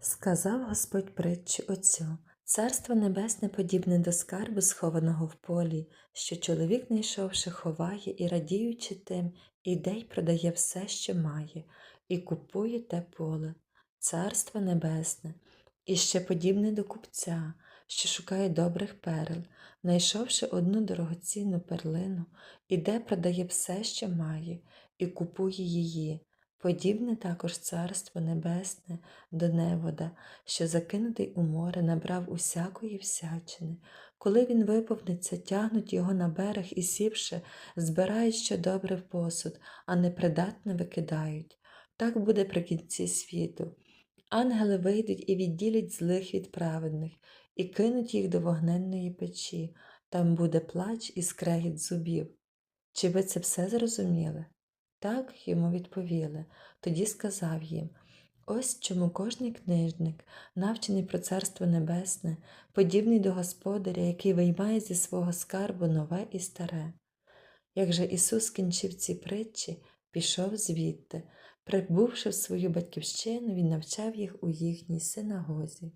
Сказав Господь притчу оцю, Царство небесне подібне до скарбу, схованого в полі, що чоловік, найшовши, ховає і, радіючи тим, іде й продає все, що має, і купує те поле, Царство небесне, і ще подібне до купця, що шукає добрих перел, найшовши одну дорогоцінну перлину, іде продає все, що має, і купує її. Подібне також Царство Небесне до невода, що закинутий у море набрав усякої всячини. Коли він виповниться, тягнуть його на берег і сівши, збирають що добре в посуд, а непридатне викидають. Так буде при кінці світу. Ангели вийдуть і відділять злих від праведних, і кинуть їх до вогненної печі, там буде плач і скрегіт зубів. Чи ви це все зрозуміли? Так йому відповіли. Тоді сказав їм Ось чому кожний книжник, навчений про Царство Небесне, подібний до Господаря, який виймає зі свого скарбу нове і старе. Як же Ісус скінчив ці притчі, пішов звідти. Прибувши в свою батьківщину, Він навчав їх у їхній синагозі.